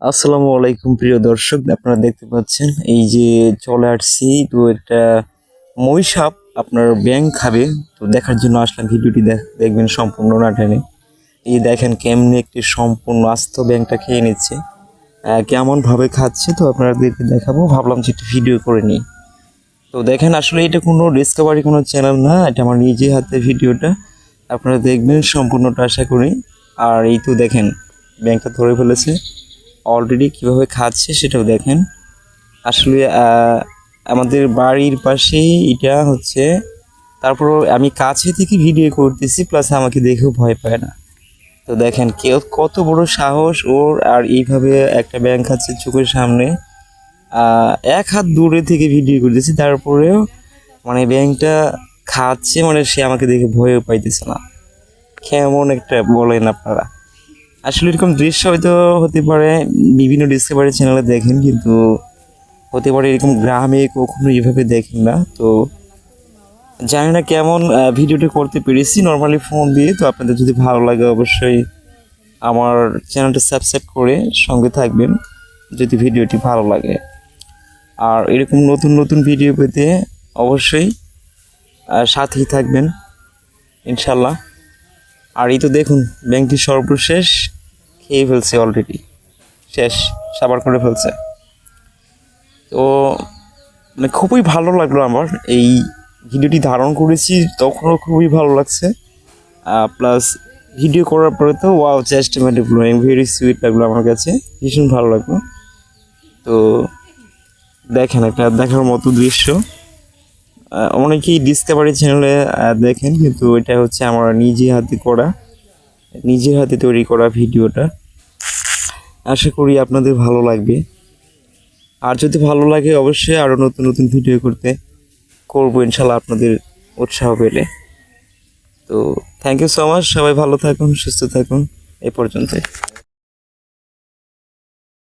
আসসালামু আলাইকুম, প্রিয় দর্শক। আপনারা দেখতে পাচ্ছেন, এই যে চলে আসছি তো একটা মই সাপ আপনার ব্যাং খাবে। তো দেখার জন্য আসলাম, ভিডিওটি দেখ- দেখবেন সম্পূর্ণ না টেনে। এই দেখেন কেমনি একটি সম্পূর্ণ আস্ত ব্যাংটা খেয়ে নিচ্ছে। কেমনভাবে খাচ্ছে তো আপনাদেরকে দেখাবো। ভাবলাম যে একটু ভিডিও করে নিই। তো দেখেন, আসলে এটা কোনো ডিসকভারি কোনো চ্যানেল না, এটা আমার নিজে হাতে ভিডিওটা। আপনারা দেখবেন সম্পূর্ণটা, আশা করি। আর এই তো দেখেন ব্যাংকটা ধরে ফেলেছে। অলরেডি কীভাবে খাচ্ছে সেটাও দেখেন। আসলে আমাদের বাড়ির পাশেই এটা হচ্ছে, তারপর আমি কাছে থেকে ভিডিও করতেছি প্লাস আমাকে দেখেও ভয় পায় না। তো দেখেন, কেউ কত বড় সাহস ওর, আর এইভাবে একটা ব্যাংক খাচ্ছে চোখের সামনে। এক হাত দূরে থেকে ভিডিও করতেছি, তারপরেও মানে ব্যাংকটা খাচ্ছে মানে সে আমাকে দেখে ভয়ও পাইতেছে না। কেমন একটা বলেন আপনারা। আসলে এরকম দৃশ্য হয়তো হতে পারে, বিভিন্ন ডিসকভারি চ্যানেলে দেখেন, কিন্তু হতে পারে এরকম গ্রামে কখনো এভাবে দেখেন না। তো জানি না কেমন ভিডিওটি করতে পেরেছি নর্মালি ফোন দিয়ে। তো আপনাদের যদি ভালো লাগে অবশ্যই আমার চ্যানেলটা সাবস্ক্রাইব করে সঙ্গে থাকবেন, যদি ভিডিওটি ভালো লাগে। আর এরকম নতুন নতুন ভিডিও পেতে অবশ্যই সাথেই থাকবেন, ইনশাল্লাহ। আর এই তো দেখুন, ব্যাংকটি সর্বশেষ খেয়ে ফেলছে অলরেডি শেষ, সাবার করে ফেলছে। তো মানে খুবই ভালো লাগল আমার। এই ভিডিওটি ধারণ করেছি, তখনও খুবই ভালো লাগছে। প্লাস ভিডিও করার পরে তো ওয়াও জাস্ট মানে ভেরি সুইট লাগল আমার কাছে। ভীষণ ভালো লাগল। তো, দেখেন একটা দেখার মতো দৃশ্য। অনেকেই ডিসকভারি চ্যানেলে দেখেন, কিন্তু এটা হচ্ছে আমার নিজে হাতে করা, নিজের হাতে তৈরি করা ভিডিওটা। আশা করি আপনাদের ভালো লাগবে। আর যদি ভালো লাগে, অবশ্যই আরও নতুন নতুন ভিডিও করতে করব, ইনশাল্লাহ আপনাদের উৎসাহ পেলে। তো থ্যাংক ইউ সো মাচ সবাই ভালো থাকুন, সুস্থ থাকুন। এ পর্যন্তই।